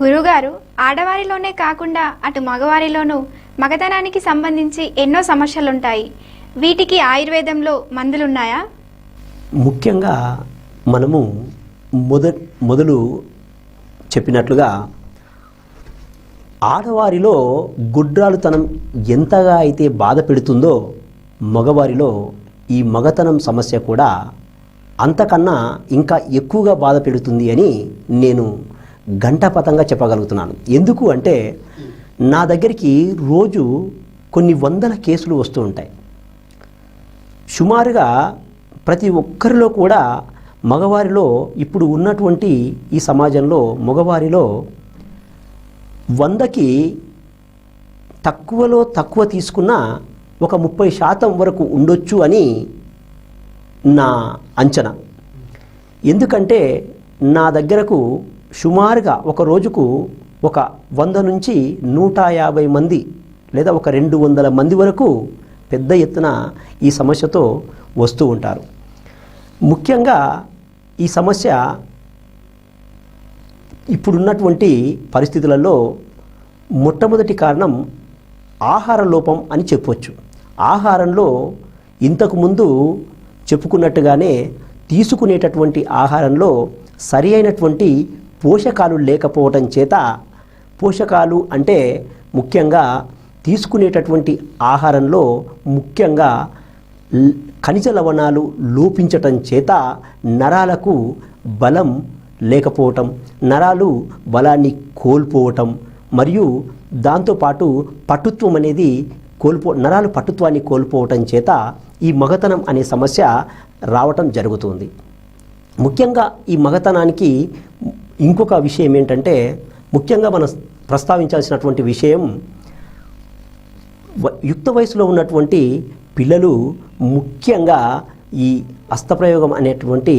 గురుగారు ఆడవారిలోనే కాకుండా అటు మగవారిలోనూ మగతనానికి సంబంధించి ఎన్నో సమస్యలుంటాయి. వీటికి ఆయుర్వేదంలో మందులున్నాయా? ముఖ్యంగా మనము మొద మొదలు చెప్పినట్లుగా ఆడవారిలో గుడ్రాలుతనం ఎంతగా అయితే బాధ పెడుతుందో మగవారిలో ఈ మగతనం సమస్య కూడా అంతకన్నా ఇంకా ఎక్కువగా బాధ పెడుతుంది అని నేను ఘంటాపథంగా చెప్పగలుగుతున్నాను. ఎందుకు అంటే నా దగ్గరికి రోజు కొన్ని వందల కేసులు వస్తూ ఉంటాయి. సుమారుగా ప్రతి ఒక్కరిలో కూడా మగవారిలో ఇప్పుడు ఉన్నటువంటి ఈ సమాజంలో మగవారిలో వందకి తక్కువలో తక్కువ తీసుకున్న ఒక ముప్పై శాతం వరకు ఉండొచ్చు అని నా అంచనా. ఎందుకంటే నా దగ్గరకు సుమారుగా ఒక రోజుకు ఒక వంద నుంచి నూట యాభై మంది లేదా ఒక రెండు వందల మంది వరకు పెద్ద ఎత్తున ఈ సమస్యతో వస్తూ ఉంటారు. ముఖ్యంగా ఈ సమస్య ఇప్పుడున్నటువంటి పరిస్థితులలో మొట్టమొదటి కారణం ఆహార లోపం అని చెప్పొచ్చు. ఆహారంలో ఇంతకు ముందు చెప్పుకున్నట్టుగానే తీసుకునేటటువంటి ఆహారంలో సరి అయినటువంటి పోషకాలు లేకపోవటం చేత పోషకాలు అంటే ముఖ్యంగా తీసుకునేటటువంటి ఆహారంలో ముఖ్యంగా ఖనిజ లవణాలు లోపించటం చేత నరాలకు బలం లేకపోవటం నరాలు బలాన్ని కోల్పోవటం మరియు దాంతోపాటు పటుత్వం అనేది కోల్పో నరాలు పటుత్వాన్ని కోల్పోవటం చేత ఈ మగతనం అనే సమస్య రావటం జరుగుతుంది. ముఖ్యంగా ఈ మగతనానికి ఇంకొక విషయం ఏంటంటే ముఖ్యంగా మనం ప్రస్తావించాల్సినటువంటి విషయం యుక్త వయసులో ఉన్నటువంటి పిల్లలు ముఖ్యంగా ఈ అస్తప్రయోగం అనేటువంటి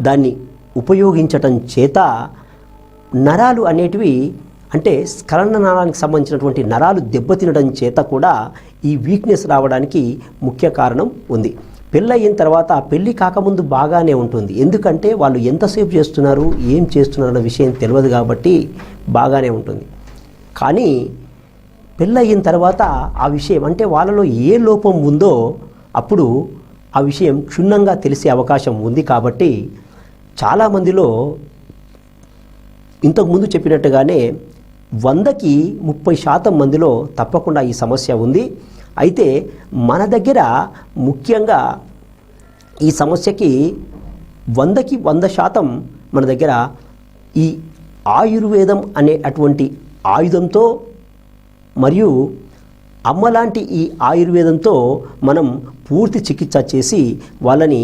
దాన్ని ఉపయోగించటం చేత నరాలు అనేటివి అంటే స్ఖలన నరానికి సంబంధించినటువంటి నరాలు దెబ్బతినడం చేత కూడా ఈ వీక్నెస్ రావడానికి ముఖ్య కారణం ఉంది. పెళ్ళయిన తర్వాత పెళ్ళి కాకముందు బాగానే ఉంటుంది. ఎందుకంటే వాళ్ళు ఎంతసేపు చేస్తున్నారు ఏం చేస్తున్నారు అన్న విషయం తెలియదు కాబట్టి బాగానే ఉంటుంది. కానీ పెళ్ళయిన తర్వాత ఆ విషయం అంటే వాళ్ళలో ఏ లోపం ఉందో అప్పుడు ఆ విషయం క్షుణ్ణంగా తెలిసే అవకాశం ఉంది కాబట్టి చాలామందిలో ఇంతకుముందు చెప్పినట్టుగానే వందకి ముప్పై శాతం మందిలో తప్పకుండా ఈ సమస్య ఉంది. అయితే మన దగ్గర ముఖ్యంగా ఈ సమస్యకి వందకి వంద శాతం మన దగ్గర ఈ ఆయుర్వేదం అనే అటువంటి ఆయుధంతో మరియు అమ్మలాంటి ఈ ఆయుర్వేదంతో మనం పూర్తి చికిత్స చేసి వాళ్ళని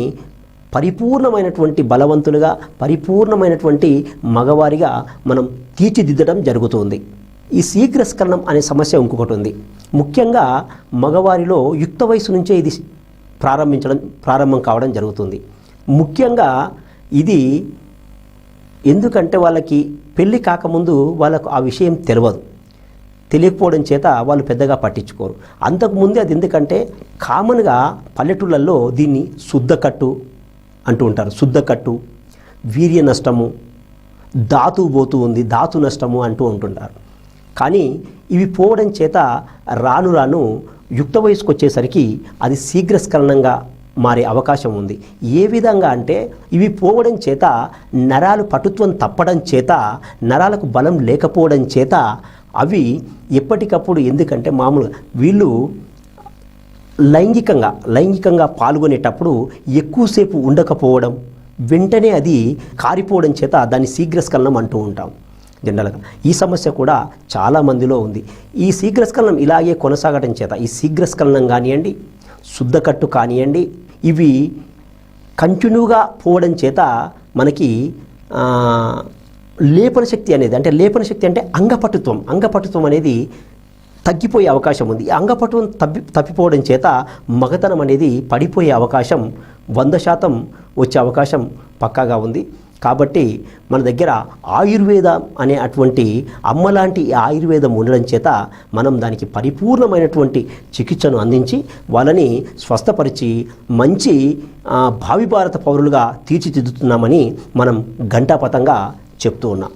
పరిపూర్ణమైనటువంటి బలవంతులుగా పరిపూర్ణమైనటువంటి మగవారిగా మనం తీర్చిదిద్దడం జరుగుతుంది. ఈ శీఘ్రస్కరణం అనే సమస్య ఇంకొకటి ఉంది. ముఖ్యంగా మగవారిలో యుక్త వయసు నుంచే ఇది ప్రారంభించడం ప్రారంభం కావడం జరుగుతుంది. ముఖ్యంగా ఇది ఎందుకంటే వాళ్ళకి పెళ్ళి కాకముందు వాళ్ళకు ఆ విషయం తెలియదు తెలియకపోవడం చేత వాళ్ళు పెద్దగా పట్టించుకోరు. అంతకుముందే అది ఎందుకంటే కామన్గా పల్లెటూళ్ళల్లో దీన్ని శుద్ధకట్టు అంటూ ఉంటారు. శుద్ధకట్టు వీర్య నష్టము ధాతు పోతూ ఉంది ధాతు నష్టము అంటూ ఉంటుంటారు. కానీ ఇవి పోవడం చేత రాను రాను యుక్త వయసుకు వచ్చేసరికి అది శీఘ్రస్కలనంగా మారే అవకాశం ఉంది. ఏ విధంగా అంటే ఇవి పోవడం చేత నరాలు పటుత్వం తప్పడం చేత నరాలకు బలం లేకపోవడం చేత అవి ఎప్పటికప్పుడు ఎందుకంటే మామూలుగా వీళ్ళు లైంగికంగా లైంగికంగా పాల్గొనేటప్పుడు ఎక్కువసేపు ఉండకపోవడం వెంటనే అది కారిపోవడం చేత దాన్ని శీఘ్రస్కలనం అంటూ ఉంటాం. జనరల్గా ఈ సమస్య కూడా చాలా మందిలో ఉంది. ఈ శీఘ్రస్ఖలనం ఇలాగే కొనసాగడం చేత ఈ శీఘ్రస్ఖలనం కానివ్వండి శుద్ధకట్టు కానివ్వండి ఇవి కంటిన్యూగా పోవడం చేత మనకి లేపన శక్తి అనేది అంటే లేపన శక్తి అంటే అంగపటుత్వం. అంగపటుత్వం అనేది తగ్గిపోయే అవకాశం ఉంది. ఈ అంగపటుత్వం తప్పి తప్పిపోవడం చేత మగతనం అనేది పడిపోయే అవకాశం వంద శాతం వచ్చే అవకాశం పక్కాగా ఉంది. కాబట్టి మన దగ్గర ఆయుర్వేదం అనే అటువంటి అమ్మలాంటి ఈ ఆయుర్వేదం ఉండడం చేత మనం దానికి పరిపూర్ణమైనటువంటి చికిత్సను అందించి వాళ్ళని స్వస్థపరిచి మంచి భావి భారత పౌరులుగా తీర్చిదిద్దుతున్నామని మనం ఘంటాపథంగా చెప్తూ ఉన్నాం.